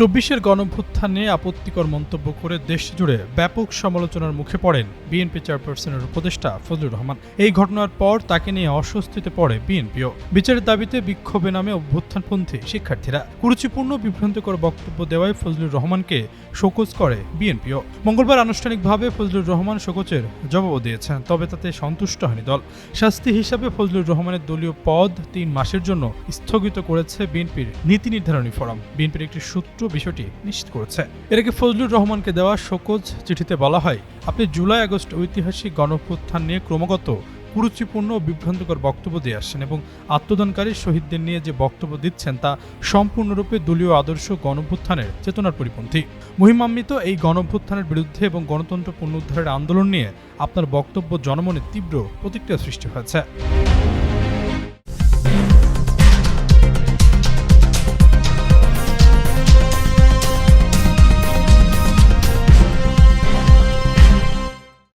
চব্বিশের গণভ্যুত্থান নিয়ে আপত্তিকর মন্তব্য করে দেশ জুড়ে ব্যাপক সমালোচনার মুখে পড়েন বিএনপি চেয়ারপারসনের উপদেষ্টা ফজলুর রহমান। এই ঘটনার পর তাকে নিয়ে অস্বস্তিতে পড়ে বিএনপিও। বিচারের দাবিতে বিক্ষোভে নামে অভ্যুত্থানপন্থী শিক্ষার্থীরা। কুরুচিপূর্ণ বিভ্রান্তিকর বক্তব্য দেওয়ায় ফজলুর রহমানকে শোকজ করে বিএনপিও। মঙ্গলবার আনুষ্ঠানিকভাবে ফজলুর রহমান শোকজের জবাবও দিয়েছেন, তবে তাতে সন্তুষ্ট হয়নি দল। শাস্তি হিসাবে ফজলুর রহমানের দলীয় পদ তিন মাসের জন্য স্থগিত করেছে বিএনপির নীতি নির্ধারণী ফোরাম। বিএনপির একটি সূত্র বিষয়টি নিশ্চিত করেছে। এর আগে ফজলুর রহমানকে দেওয়া শোকজ চিঠিতে বলা হয়, আপনি জুলাই আগস্ট ঐতিহাসিক গণপ্রত্থান নিয়ে ক্রমাগত কুরুচিপূর্ণ বিভ্রান্তকর বক্তব্য দিয়ে আসছেন এবং আত্মদানকারী শহীদদের নিয়ে যে বক্তব্য দিচ্ছেন তা সম্পূর্ণরূপে দলীয় আদর্শ গণভ্যুত্থানের চেতনার পরিপন্থী। মহিমান্বিত এই গণভ্যুত্থানের বিরুদ্ধে এবং গণতন্ত্র পুনরুদ্ধারের আন্দোলন নিয়ে আপনার বক্তব্য জনমনে তীব্র প্রতিক্রিয়া সৃষ্টি হয়েছে।